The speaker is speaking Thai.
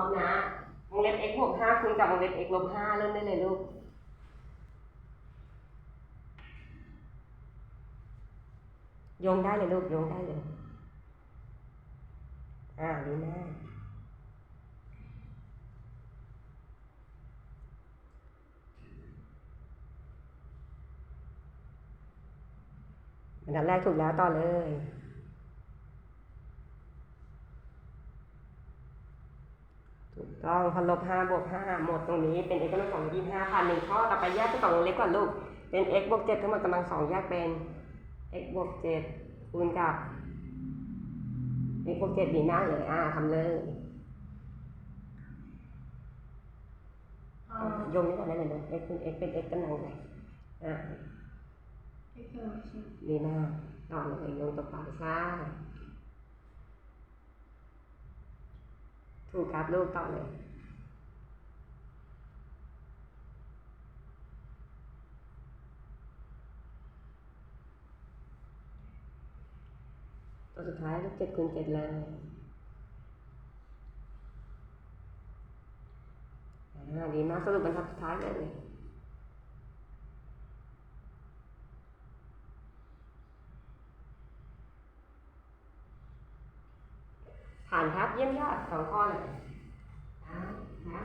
ร้อมนะวงเล็บ x บวกห้าคูณกับวงเล็บ x ลบห้าเริ่มได้เลยลูกโยงได้เลยลูกโยงได้เลย อ่าดีมากอันดับแรกถูกแล้วต่อเลย ถูก ต้องพอลบห้าบวกห้าหมดตรงนี้เป็น x กำลังสองยี่ห้าพันหนึ่งข้อต่อไปแยกเป็นสองวงเล็บก่อนลูก เป็น x บวกเจ็ดทั้งหมดกำลังสองแยกเป็น x บวกเจ็ดคูณกับ x บวกเจ็ดดีหน้าเลยอ่าทำเลยอ่าโยงนี้ก่อนได้เลยนะ x คูณ x เป็น x กำลังไหนอ่าเอ็กซ์เออใช่ดีมากต่อเลยโยงต่อไปใช่ ถูกครับลูกต่อเลยตัวสุดท้ายลูกเจ็ดคูณเจ็ดเลยอ่าดีมากสรุปบรรทัดสุดท้ายเลย ผ่านครับเยี่ยมยอดสองข้อเลยนะนะ